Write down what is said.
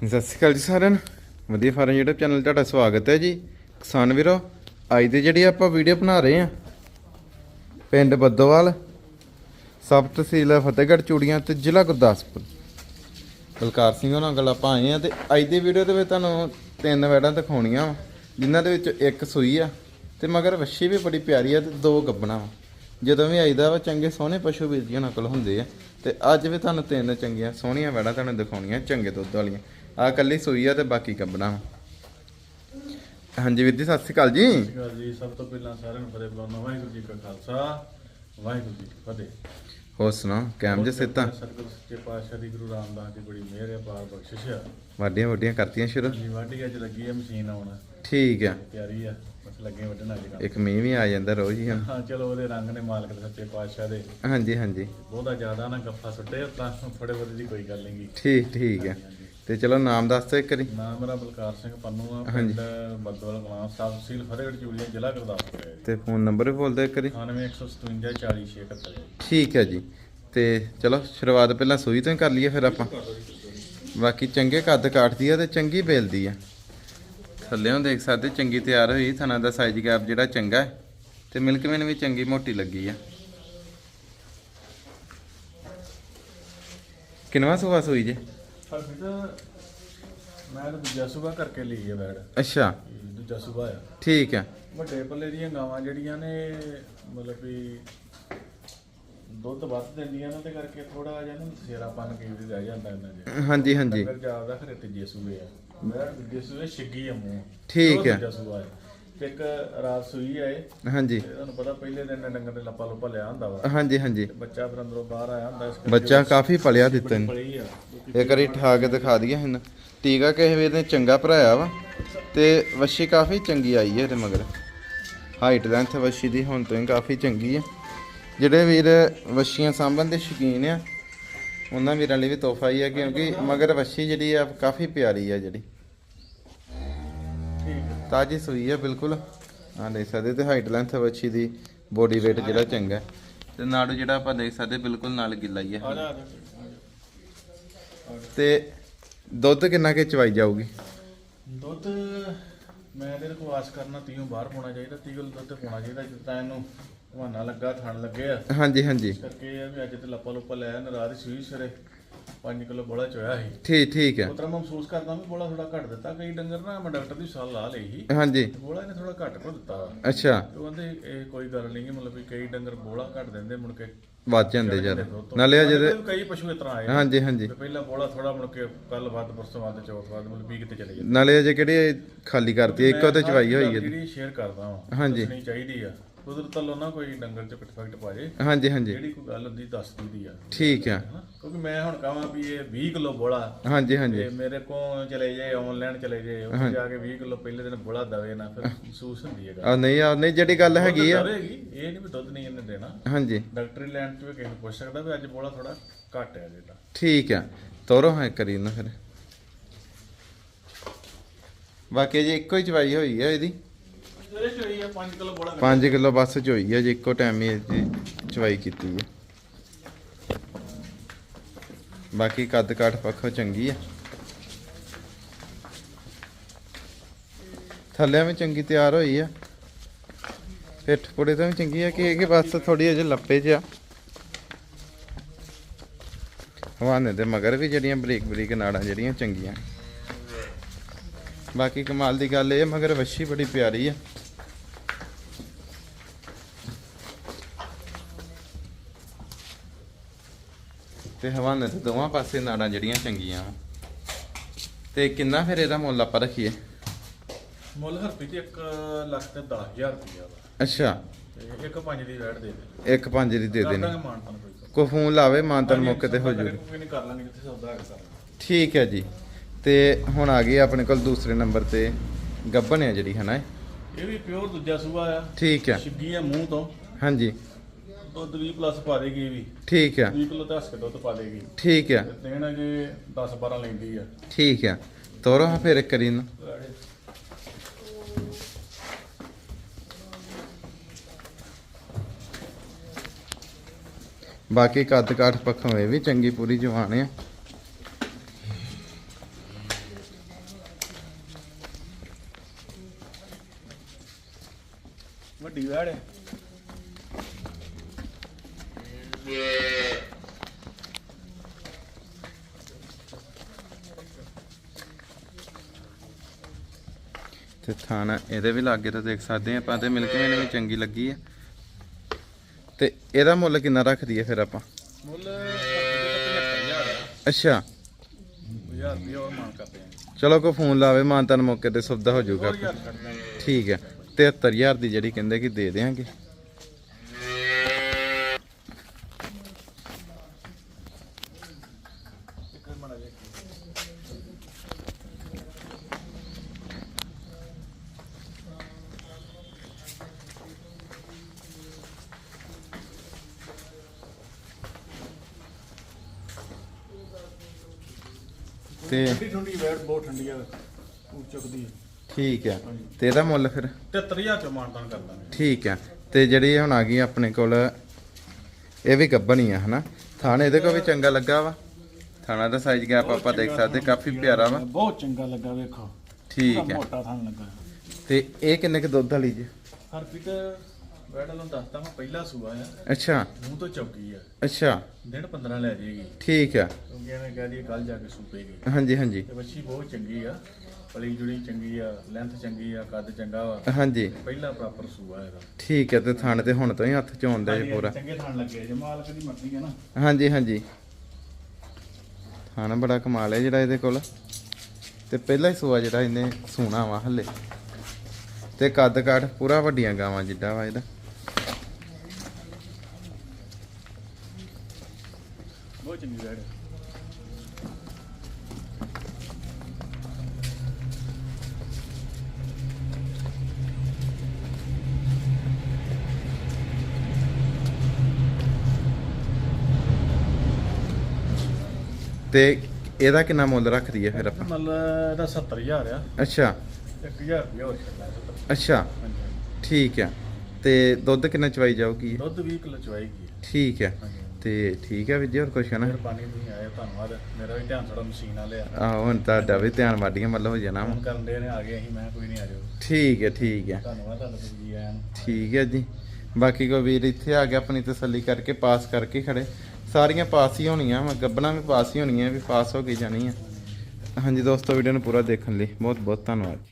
ਸਤਿ ਸ਼੍ਰੀ ਅਕਾਲ ਜੀ ਸਾਰਿਆਂ ਨੂੰ। ਵਧੀਆ ਫਾਰਮ YouTube ਚੈਨਲ ਤੁਹਾਡਾ ਸਵਾਗਤ ਹੈ ਜੀ। ਕਿਸਾਨ ਵੀਰੋ, ਅੱਜ ਦੀ ਜਿਹੜੀ ਆਪਾਂ ਵੀਡੀਓ ਬਣਾ ਰਹੇ ਆ ਪਿੰਡ ਬੱਦੋਵਾਲ, ਸਬ ਤਹਿਸੀਲ ਫਤਿਹਗੜ੍ਹ, ਚੂੜੀਆਂ ਤੇ ਜ਼ਿਲ੍ਹਾ ਗੁਰਦਾਸਪੁਰ। ਬਲਕਾਰ ਸਿੰਘ ਹੋਣਾ ਗੱਲ ਆਪਾਂ ਆਏ ਆ ਤੇ ਅੱਜ ਦੀ ਵੀਡੀਓ ਦੇ ਵਿੱਚ ਤੁਹਾਨੂੰ ਤਿੰਨ ਵੈਡਾਂ ਦਿਖਾਉਣੀਆਂ ਵਾ, ਜਿਨ੍ਹਾਂ ਦੇ ਵਿੱਚ ਇੱਕ ਸੂਈ ਆ ਤੇ ਮਗਰ ਵੱਛੀ ਵੀ ਬੜੀ ਪਿਆਰੀ ਆ ਤੇ ਦੋ ਗੱਬਣਾ ਵਾ। ਜਦੋਂ ਵੀ ਆਈਦਾ ਵਾ, ਚੰਗੇ ਸੋਹਣੇ ਪਸ਼ੂ ਵੀਰ ਜੀ ਉਹਨਾਂ ਕੋਲ ਹੁੰਦੇ ਆ। ਤੇ ਅੱਜ ਵੀ ਤੁਹਾਨੂੰ ਤਿੰਨ ਚੰਗੀਆਂ ਸੋਹਣੀਆਂ ਵੈੜਾਂ ਤੁਹਾਨੂੰ ਦਿਖਾਉਣੀਆਂ ਚੰਗੇ ਦੁੱਧ ਵਾਲੀਆਂ। ਆ ਕੱਲੀ ਸੂਈ ਆ ਤੇ ਬਾਕੀ ਗੱਬਣਾ ਵਾ। ਹਾਂਜੀ ਵੀਰ ਜੀ ਸਤਿ ਸ਼੍ਰੀ ਅਕਾਲ ਜੀ। ਸਤਿ ਸ਼੍ਰੀ ਅਕਾਲ ਜੀ ਸਭ ਤੋਂ ਪਹਿਲਾਂ ਸਾਰਿਆਂ ਨੂੰ ਫਤਿਹ ਬੁਲਾਉਣਾ ਵਾਹਿਗੁਰੂ ਜੀ ਕਾ ਖਾਲਸਾ ਵਾਹਿਗੁਰੂ ਜੀ ਕੀ ਫਤਿਹ। ਹੋਰ ਕੈਮ ਜੇ ਸਿੱਤਾ ਸਤਿਗੁਰੂ ਸੱਚੇ ਪਾਤਸ਼ਾਹ ਦੀ ਗੁਰੂ ਰਾਮਦਾਸ ਦੀ ਬੜੀ ਮਿਹਰ ਹੈ ਪਾਰ ਬਖਸ਼ਿਸ਼ ਆ। ਵਾਡੀਆਂ ਵੱਡੀਆਂ ਕਰਤੀਆਂ ਸ਼ੁਰੂ? ਜੀ ਵਾਢੀ ਅੱਜ ਲੱਗੀ ਹੈ ਮਸ਼ੀਨ ਆਉਣ। ਠੀਕ ਆ। ਤਿਆਰੀ ਆ। ਬਸ ਲੱਗੇ ਵੱਢਣ ਅੱਜ ਕੰਮ ਇੱਕ ਮੀਂਹ ਵੀ ਆ ਜਾਂਦਾ ਰੋਜ਼ ਹੀ ਹੁਣ। ਹਾਂ ਚਲੋ ਉਹਦੇ ਰੰਗ ਨੇ ਮਾਲਕ ਦੇ ਸੱਚੇ ਪਾਤਸ਼ਾਹ ਦੇ। ਹਾਂਜੀ ਹਾਂਜੀ। ਬਹੁਤਾ ਜ਼ਿਆਦਾ ਨਾ ਗੱਫਾ ਸੁੱਟੇ ਤਾਂ ਥੋੜੇ ਬਹੁਤੇ ਦੀ ਕੋਈ ਗੱਲ ਨਹੀਂਗੀ ਠੀਕ ਠੀਕ ਹੈ ਤੇ ਚਲੋ ਨਾਮ ਦੱਸ ਦਿਓ ਇੱਕ ਵਾਰੀ। ਨਾਮ ਮੇਰਾ ਬਲਕਾਰ ਸਿੰਘ ਪੰਨੂ ਆ ਹਾਂਜੀ। ਪਿੰਡ ਬੱਦਲ ਕਲਾਂ ਸਾਹਿਬ ਤਹਿਸੀਲ ਫਤਿਹਗੜ੍ਹ ਚੂੜੀਆਂ ਜ਼ਿਲ੍ਹਾ ਗੁਰਦਾਸਪੁਰ। ਹੈ ਤੇ ਫੋਨ ਨੰਬਰ ਵੀ ਬੋਲ ਦਿਓ ਇੱਕ ਵਾਰੀ। 9157 4071 ਠੀਕ ਹੈ ਜੀ। ਤੇ ਚਲੋ ਸ਼ੁਰੂਆਤ ਪਹਿਲਾਂ ਸੂਈ ਤੋਂ ਹੀ ਕਰ ਲਈਏ ਫਿਰ ਆਪਾਂ। ਬਾਕੀ ਚੰਗੇ ਕੱਦ ਕਾਟਦੀ ਆ ਤੇ ਚੰਗੀ ਬੇਲਦੀ ਆ। ਥੱਲੇੋਂ ਦੇਖ ਸਕਦੇ ਚੰਗੀ ਤਿਆਰ ਹੋਈ ਥਣਾ ਦਾ ਸਾਈਜ਼ ਗੈਪ ਜਿਹੜਾ ਚੰਗਾ ਹੈ ਤੇ ਮਿਲਕ ਮੈਨ ਵੀ ਚੰਗੀ ਮੋਟੀ ਲੱਗੀ ਆ। ਕਿੰਨਵਾ ਸੂਆ ਸੂਈ ਜੇ? ਪਰ ਬੇਟਾ ਮੈਂ ਤਾਂ ਦੂਜਾ ਸੁਬਾ ਕਰਕੇ ਲਈ ਹੈ ਬੈਡ ਅੱਛਾ। ਇਹ ਦੂਜਾ ਸੁਬਾ ਆ। ਠੀਕ ਹੈ ਵੱਡੇ ਪੱਲੇ ਦੀਆਂ ਗਾਵਾਂ ਜਿਹੜੀਆਂ ਨੇ ਮਤਲਬ ਵੀ ਦੁੱਧ ਵੱਧ ਦਿੰਦੀਆਂ ਨੇ ਤੇ ਕਰਕੇ ਥੋੜਾ ਜਿਹਾ ਨਾ ਸੇਰਾਪਨ ਕਈ ਵਾਰੀ ਰਹਿ ਜਾਂਦਾ ਇਹਨਾਂ ਦੇ ਹਾਂਜੀ ਹਾਂਜੀ। ਫਿਰ ਜਾਪਦਾ ਖਰੇ ਤੀਜੇ ਸੂਏ ਆ। ਮੈਂ ਦੂਜੇ ਸੂਏ ਛਿੱਗੀ ਆ ਮੂੰਹ। ਠੀਕ ਉਹ ਹੈ। ਦੂਜਾ ਸੂਆ ਹੈ। ਤੇ ਇੱਕ ਰਾਤ ਸੂਈ ਆਏ ਹਾਂਜੀ। ਤੁਹਾਨੂੰ ਪਤਾ ਪਹਿਲੇ ਦਿਨ ਨੇ ਡੰਗਰ ਦੇ ਲੱਪਾ ਲੁੱਪਾ ਲਿਆ ਹੁੰਦਾ ਵਾ। ਹਾਂਜੀ ਹਾਂਜੀ। ਤੇ ਬੱਚਾ ਫਿਰ ਅੰਦਰੋਂ ਬਾਹਰ ਆਇਆ ਹੁੰਦਾ ਇਸ ਕਰਕੇ ਬੱਚਾ ਕਾਫੀ ਪਲਿਆ ਦਿੱਤਾ ਨੇ। ਪਲੀ ਆ। ਇੱਕ ਵਾਰੀ ਠਾ ਕੇ ਦਿਖਾ ਦਈਏ ਹੁਣ ਟੀਕਾ ਕਿਸੇ ਵੇਲੇ ਨੇ ਚੰਗਾ ਭਰਾਇਆ ਵਾ। ਤੇ ਵੱਛੀ ਕਾਫੀ ਚੰਗੀ ਆਈ ਹੈ ਇਹਦੇ ਮਗਰ। ਹਾਈਟ ਲੈਂਥ ਵੱਛੀ ਦੀ ਹੁਣ ਤੋਂ ਹੀ ਕਾਫੀ ਚੰਗੀ ਹੈ ਜਿਹੜੇ ਵੀਰ ਵੱਛੀਆਂ ਸਾਂਭਣ ਦੇ ਸ਼ੌਕੀਨ ਆ ਉਹਨਾਂ ਵੀਰਾਂ ਲਈ ਵੀ ਤੋਹਫਾ ਹੀ ਹੈ ਕਿਉਂਕਿ ਮਗਰ ਵੱਛੀ ਜਿਹੜੀ ਆ ਕਾਫੀ ਪਿਆਰੀ ਆ ਜਿਹੜੀ। ਤਾਜੀ ਸੂਈ ਹੈ ਬਿਲਕੁਲ। ਹਾਂ ਦੇਖ ਸਕਦੇ ਤੇ ਹਾਈਟ ਲੈਂਥ ਵੱਛੀ ਦੀ ਬੋਡੀ weight ਜਿਹੜਾ ਚੰਗਾ। ਤੇ ਨਾੜੂ ਜਿਹੜਾ ਆਪਾਂ ਦੇਖ ਸਕਦੇ ਬਿਲਕੁਲ ਨਾਲ ਗਿੱਲਾ ਹੀ ਆ। ਆ। ਤੇ ਦੁੱਧ ਕਿੰਨਾ ਕਿ ਚਵਾਈ ਜਾਊਗੀ? ਦੁੱਧ ਮੈਂ ਇਹਦੇ ਕੋਲ ਆਸ ਕਰਨਾ ਤੀਓਂ ਬਾਹਰ ਪਾਉਣਾ ਚਾਹੀਦਾ 30 ਕਿਲੋ ਦੁੱਧ ਪਾਉਣਾ ਚਾਹੀਦਾ ਜਿੱਦਾਂ ਇਹਨੂੰ ਹਵਾਨਾ ਲੱਗਾ ਥਣ ਲੱਗੇ ਆ। ਹਾਂਜੀ ਹਾਂਜੀ। ਕਰਕੇ ਇਹ ਆ ਵੀ ਅੱਜ ਤੇ ਲੱਪਾ ਲੁੱਪਾ ਲੈ ਆਇਆ ਰਾਤ ਸੂਈ ਸਰੇ। 5 ਕਿਲੋ ਬੋਲਾ ਚੋਇਆ ਸੀ। ਠੀਕ ਠੀਕ ਹੈ ਉਤਰਾ ਮਹਿਸੂਸ ਕਰਦਾ ਵੀ ਬੋਲਾ ਥੋੜਾ ਘੱਟ ਦਿੱਤਾ ਕਈ ਡੰਗਰ ਨਾ ਮੈਂ ਡਾਕਟਰ ਦੀ ਸਲਾਹ ਲਾ ਲਈ ਸੀ। ਹਾਂਜੀ। ਤੇ ਬੋਲਾ ਇਹਨੇ ਥੋੜਾ ਘੱਟ ਕੋ ਦਿੱਤਾ। ਅੱਛਾ। ਤੇ ਉਹ ਕਹਿੰਦੇ ਇਹ ਕੋਈ ਗੱਲ ਨਹੀਂ ਗੀ, ਮਤਲਬ ਵੀ ਕਈ ਡੰਗਰ ਬੋਲਾ ਘੱਟ ਦਿੰਦੇ ਮੁੜ ਕੇ। ਵੱਧ ਜਾਂਦੇ ਤੋਂ। ਨਾਲੇ ਅਜੇ ਦੇ ਕਈ ਪਸ਼ੂ ਇਸ ਤਰ੍ਹਾਂ ਆਏ ਹਾਂਜੀ ਹਾਂਜੀ। ਤੇ ਪਹਿਲਾਂ ਬੋਲਾ ਥੋੜਾ ਮੁੜ ਕੇ ਕੱਲ ਵੱਧ ਪਰਸੋਂ ਵੱਧ ਚੌਥ ਵੱਧ ਮਤਲਬ ਵੀ ਕਿਤੇ ਚਲੇ ਜਾਂਦੇ। ਨਾਲੇ ਅਜੇ ਕਿਹੜੇ ਖਾਲੀ ਕਰਤੀ ਹੈ, ਇੱਕੋ ਤੇ ਚਵਾਈ ਹੋਈ ਹੈ। ਜਿਹੜੀ ਸ਼ੇਅਰ ਕਰਦਾ ਹਾਂ ਹਾਂਜੀ। ਨਹੀਂ ਚਾਹੀਦੀ ਆ। ਕੁਦਰਤ ਵੱਲੋਂ ਨਾ ਕੋਈ ਡੰਗਰ ਚ ਪਰਫੈਕਟ ਪਾ ਜੇ। ਹਾਂਜੀ ਹਾਂਜੀ। ਜਿਹੜੀ ਕੋਈ ਗੱਲ ਹੁੰਦੀ ਦੱਸ ਦਈਦੀ ਆ। ਠੀਕ ਹਨਾ? ਕਿਉਂਕਿ ਮੈਂ ਹੁਣ ਕਹਾਂ ਵੀ ਇਹ 20 ਕਿਲੋ ਬੋਲਾ। ਹਾਂਜੀ ਹਾਂਜੀ। ਤੇ ਮੇਰੇ ਕੋਲ ਚਲੇ ਜਾਏ ਆਨਲਾਈਨ ਚਲੇ ਜਾਏ ਉੱਥੇ ਜਾ ਕੇ 20 ਕਿਲੋ ਪਹਿਲੇ ਦਿਨ ਬੋਲਾ ਦਵੇ ਨਾ ਫਿਰ ਮਹਿਸੂਸ ਹੁੰਦੀ ਹੈ ਗੱਲ। ਆ ਨਹੀਂ ਆ ਨਹੀਂ ਜਿਹੜੀ ਗੱਲ ਹੈਗੀ ਆ। ਦਵੇਗੀ ਇਹ ਨਹੀਂ ਵੀ ਦੁੱਧ ਨਹੀਂ ਇਹਨੇ ਦੇਣਾ। ਹਾਂਜੀ। ਡਾਕਟਰੀ ਲੈਣ ਚ ਵੀ ਕਿਸੇ ਨੂੰ ਪੁੱਛ ਸਕਦਾ ਵੀ ਅੱਜ ਬੋਲਾ ਥੋੜਾ ਘੱਟ ਹੈ ਜਿਹੜਾ ਠੀਕ ਹੈ ਤੋਰੋ ਹਾਂ ਕਰੀ ਨਾ ਫਿਰ। ਬਾਕੀ ਜੀ ਇੱਕੋ ਹੀ ਚਵਾਈ ਹੋਈ ਹੈ ਇਹਦੀ। ਜਿਹੜੇ ਚੋਈ ਆ 5 ਕਿਲੋ ਬੋਲਾ 5 ਕਿਲੋ ਬਸ ਚੋਈ ਹੈ ਜੀ ਇੱਕੋ ਟਾਈਮ ਹੀ ਇਹਦੀ ਚਵਾਈ ਕੀਤੀ ਹੈ ਬਾਕੀ ਕੱਦ ਕਾਠ ਪੱਖੋਂ ਚੰਗੀ ਆ। ਥੱਲੇ ਵੀ ਚੰਗੀ ਤਿਆਰ ਹੋਈ ਆ। ਪਿੱਠ ਪੁੜੇ ਤੋਂ ਵੀ ਚੰਗੀ ਆ ਕਿ ਇਹ ਕਿ ਬਸ ਥੋੜੀ ਅਜੇ ਲੱਪੇ 'ਚ ਆ। ਹਵਾਨੇ ਦੇ ਮਗਰ ਵੀ ਜਿਹੜੀਆਂ ਬਰੀਕ ਬਰੀਕ ਨਾੜਾਂ ਜਿਹੜੀਆਂ ਚੰਗੀਆਂ। ਬਾਕੀ ਕਮਾਲ ਦੀ ਗੱਲ ਇਹ ਮਗਰ ਵੱਛੀ ਬੜੀ ਪਿਆਰੀ ਆ। ਤੇ ਹਵਾਨੇ ਤੇ ਦੋਵਾਂ ਪਾਸੇ ਨਾੜਾਂ ਜਿਹੜੀਆਂ ਚੰਗੀਆਂ ਵਾ। ਤੇ ਕਿੰਨਾ ਫਿਰ ਇਹਦਾ ਮੁੱਲ ਆਪਾਂ ਰੱਖੀਏ? ਮੁੱਲ ਹਰਪੀ ਤੇ 1 ਲੱਖ ਤੇ 10000 ਰੁਪਇਆ ਵਾ। ਅੱਛਾ। ਤੇ ਇੱਕ ਪੰਜ ਦੀ ਵੈਟ ਦੇ ਦੇ। ਇੱਕ ਪੰਜ ਦੀ ਦੇ ਦੇਣੀ। ਦਾਂਗੇ ਮਾਨਤਨ ਕੋਈ ਕੋ ਫੋਨ ਲਾਵੇ ਮਾਨਤਨ ਮੌਕੇ ਤੇ ਹੋ ਜੂ ਕੋਈ ਨਹੀਂ ਕਰ ਲਾਂਗੇ ਜਿੱਥੇ ਸੌਦਾ ਹੈਗਾ ਕਰ ਲਾਂਗੇ। ਠੀਕ ਹੈ ਜੀ। ਤੇ ਹੁਣ ਆ ਗਈ ਆਪਣੇ ਕੋਲ ਦੂਸਰੇ ਨੰਬਰ ਤੇ ਗੱਬਨ ਹੈ ਜਿਹੜੀ ਹਨਾ ਇਹ? ਇਹ ਵੀ ਪਿਓਰ ਦੂਜਾ ਸੂਆ ਆ। ਠੀਕ ਹੈ। ਛਿੱਗੀ ਆ ਮੂੰਹ ਤੋਂ। ਹਾਂਜੀ। ਦੁੱਧ 20 ਪਲੱਸ ਪਾ ਦੇਗੀ ਵੀ। ਠੀਕ ਆ। 20 ਕਿਲੋ ਤੇ ਦੁੱਧ ਪਾ ਦੇਗੀ ਠੀਕ ਆ। ਦੇਣ ਅਜੇ 10 12 ਲੈਂਦੀ ਆ। ਠੀਕ ਆ। ਤੋਰੋ ਹਾਂ ਫਿਰ ਇੱਕ ਕਰੀਨ ਬਾਕੀ ਕੱਦ ਕਾਠ ਪੱਖੋਂ ਇਹ ਵੀ ਚੰਗੀ ਪੂਰੀ ਜਵਾਨ ਆ। ਵੱਡੀ ਵੈੜ ਤੇ ਥਾਣਾ ਇਹਦੇ ਵੀ ਲਾਗੇ ਤਾਂ ਦੇਖ ਸਕਦੇ ਆਪਾਂ ਤੇ ਮਿਲ ਕੇ ਮੈਨੂੰ ਵੀ ਚੰਗੀ ਲੱਗੀ ਆ। ਤੇ ਇਹਦਾ ਮੁੱਲ ਕਿੰਨਾ ਰੱਖ ਦਈਏ ਫਿਰ ਆਪਾਂ? ਮੁੱਲ 75000 ਹੈ ਅੱਛਾ। 1000 ਰੁਪਏ ਹੋਰ ਮੰਗ ਕਰਦੇ ਆ। ਚਲੋ ਕੋ ਫੋਨ ਲਾਵੇ ਮਾਨਤਨ ਮੌਕੇ ਤੇ ਸੌਦਾ ਹੋ ਜਾਊਗਾ ਠੀਕ ਹੈ। 73000 ਦੀ ਜਿਹੜੀ ਕਹਿੰਦੇ ਕਿ ਦੇ ਦੇਾਂਗੇ। ਤੇ ਠੰਡੀ ਠੰਡੀ ਵੈੜ ਬਹੁਤ ਠੰਡੀ ਆ ਉਹ ਚੁੱਕਦੀ ਹੈ ਠੀਕ ਹੈ ਤੇ ਇਹਦਾ ਮੁੱਲ ਫਿਰ? 73000 ਚ ਮਾਨਤਾਨ ਕਰ ਦਾਂਗੇ। ਠੀਕ ਹੈ ਤੇ ਜਿਹੜੀ ਹੁਣ ਆ ਗਈ ਆਪਣੇ ਕੋਲ ਇਹ ਵੀ ਗੱਬਣੀ ਆ ਹਨਾ? ਥਾਣੇ ਇਹਦੇ ਕੋਲ ਵੀ ਚੰਗਾ ਲੱਗਾ ਵਾ? ਥਾਣਾ ਦਾ ਸਾਈਜ਼ ਗੈਪ ਆਪਾਂ ਦੇਖ ਸਕਦੇ ਕਾਫੀ ਪਿਆਰਾ ਵਾ। ਬਹੁਤ ਚੰਗਾ ਲੱਗਾ ਵੇਖੋ। ਠੀਕ ਹੈ ਮੋਟਾ ਥਣ ਲੱਗਾ। ਤੇ ਇਹ ਕਿੰਨੇ ਕ ਦੁੱਧ ਵਾਲੀ ਜੀ? ਹਰਪ੍ਰੀਤ ਵੈੜ ਨੂੰ ਦੱਸਦਾ ਮੈਂ ਪਹਿਲਾ ਸੂਆ ਆ। ਅੱਛਾ। ਮੂੰਹ ਤੋਂ ਚੌਕੀ ਆ। ਅੱਛਾ। ਦਿਨ 15 ਲੈ ਜਾਏਗੀ ਠੀਕ ਹੈ ਕਿਉਂਕਿ ਐਵੇਂ ਕਹਿ ਦਈਏ ਕੱਲ ਜਾ ਕੇ ਸੂਪੇਗੀ ਹਾਂਜੀ ਹਾਂਜੀ। ਤੇ ਬੱਚੀ ਬਹੁਤ ਚੰਗੀ ਆ। ਪਲੀ ਜੁੜੀ ਚੰਗੀ ਆ ਲੈਂਥ ਚੰਗੀ ਆ ਕੱਦ ਚੰਗਾ ਵਾ। ਹਾਂਜੀ। ਪਹਿਲਾ ਪ੍ਰੋਪਰ ਸੂਆ ਇਹਦਾ। ਠੀਕ ਹੈ ਤੇ ਥਾਣੇ ਤੇ ਹੁਣ ਤੋਂ ਹੀ ਹੱਥ ਚ ਆਉਂਦਾ ਜੀ ਪੂਰਾ। ਚੰਗੇ ਥਣ ਲੱਗੇ ਜੇ ਮਾਲਕ ਦੀ ਮਰਜ਼ੀ ਹੈ ਨਾ। ਹਾਂਜੀ ਹਾਂਜੀ। ਥਾਣਾ ਬੜਾ ਕਮਾਲ ਹੈ ਜਿਹੜਾ ਇਹਦੇ ਕੋਲ। ਤੇ ਪਹਿਲਾ ਹੀ ਸੂਆ ਜਿਹੜਾ ਇਹਨੇ ਸੂਣਾ ਵਾ ਹੱਲੇ। ਤੇ ਕੱਦ ਕਾਠ ਪੂਰਾ ਵੱਡੀਆਂ ਗਾਵਾਂ ਜਿੱਡਾ ਵਾ ਇਹਦਾ ਬਹੁਤ ਚੰਗੀ ਵੈੜ ਤੇ ਇਹਦਾ ਕਿੰਨਾ ਮੁੱਲ ਰੱਖ ਦਈਏ ਫਿਰ ਆਪਾਂ? ਮਤਲਬ ਇਹਦਾ 70000 ਆ। ਅੱਛਾ। 1000 ਰੁਪਏ ਹੋਰ ਛੱਡਣਾ 70 ਅੱਛਾ। ਹਾਂਜੀ ਠੀਕ ਹੈ ਤੇ ਦੁੱਧ ਕਿੰਨਾ ਚਵਾਈ ਜਾਊਗੀ? ਦੁੱਧ 20 ਕਿਲੋ ਚਵਾਏਗੀ ਠੀਕ ਹੈ ਹਾਂਜੀ ਤੇ ਠੀਕ ਹੈ ਵੀਰ ਜੀ ਹੋਰ ਕੁਛ ਹੈ ਨਾ ਮਿਹਰਬਾਨੀ ਤੁਸੀਂ ਆਏ ਧੰਨਵਾਦ। ਮੇਰਾ ਵੀ ਧਿਆਨ ਥੋੜਾ ਮਸ਼ੀਨ ਆ। ਲਿਆ ਆਹੋ ਹੁਣ ਤੁਹਾਡਾ ਵੀ ਧਿਆਨ ਵਾਡੀਆਂ ਮਤਲਬ ਹੋ ਜਾਣਾ ਵਾ। ਫੋਨ ਕਰਨ ਦੇ ਨੇ ਆ ਗਏ ਅਸੀਂ ਮੈਂ ਕਿਹਾ ਕੋਈ ਨਹੀਂ ਆ ਜਾਓ। ਠੀਕ ਹੈ ਠੀਕ ਹੈ ਧੰਨਵਾਦ ਤੁਹਾਡਾ ਤੁਸੀਂ ਜੀ ਆਇਆਂ ਨੂੰ। ਠੀਕ ਹੈ ਜੀ। ਬਾਕੀ ਕੋਈ ਵੀਰ ਇੱਥੇ ਆ ਗਿਆ ਆਪਣੀ ਤਸੱਲੀ ਕਰਕੇ ਪਾਸ ਕਰਕੇ ਖੜੇ। ਸਾਰੀਆਂ ਪਾਸ ਹੀ ਹੋਣੀਆਂ ਵਾ, ਗੱਬਣਾ ਵੀ ਪਾਸ ਹੀ ਹੋਣੀਆਂ, ਵੀ ਪਾਸ ਹੋ ਕੇ ਆ। ਹਾਂਜੀ ਦੋਸਤੋ ਵੀਡੀਓ ਨੂੰ ਪੂਰਾ ਦੇਖਣ ਲਈ ਬਹੁਤ ਬਹੁਤ ਧੰਨਵਾਦ।